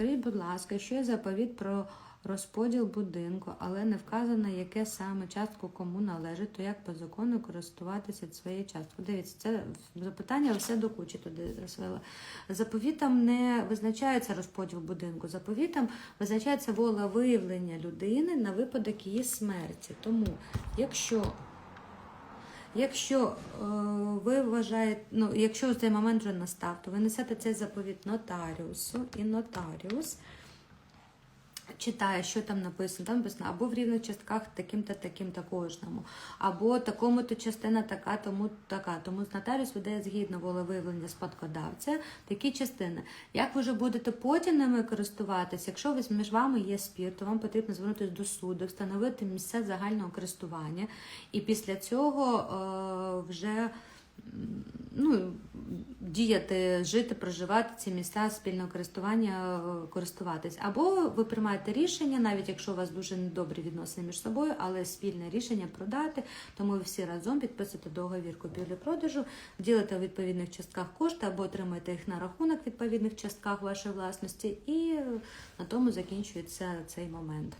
Скажіть, будь ласка, що є заповіт про розподіл будинку, але не вказано, яке саме частку кому належить, то як по закону користуватися цією часткою. Дивіться, це запитання все до кучі туди розвела. Заповітом не визначається розподіл будинку. Заповітом визначається волевиявлення людини на випадок її смерті. Тому, якщо Якщо е, ви вважаєте, ну якщо цей момент вже настав, то ви несете цей заповіт нотаріусу, і нотаріус читає, що там написано. Там написано або в рівних частках таким-то, таким-то кожному, або такому-то частина така, тому така. Тому нотаріус видає згідно волевиявлення спадкодавця такі частини. Як ви вже будете потім ними користуватися, якщо ви між вами є спір, то вам потрібно звернутися до суду, встановити місце загального користування, і після цього е, вже ну, діяти, жити, проживати ці місця спільного користування, е, користуватись. Або ви приймаєте рішення, навіть якщо у вас дуже недобрі відносини між собою, але спільне рішення продати, тому ви всі разом підписуєте договір купівлі-продажу, ділите у відповідних частках кошти або отримуєте їх на рахунок в відповідних частках вашої власності, і е, на тому закінчується цей момент.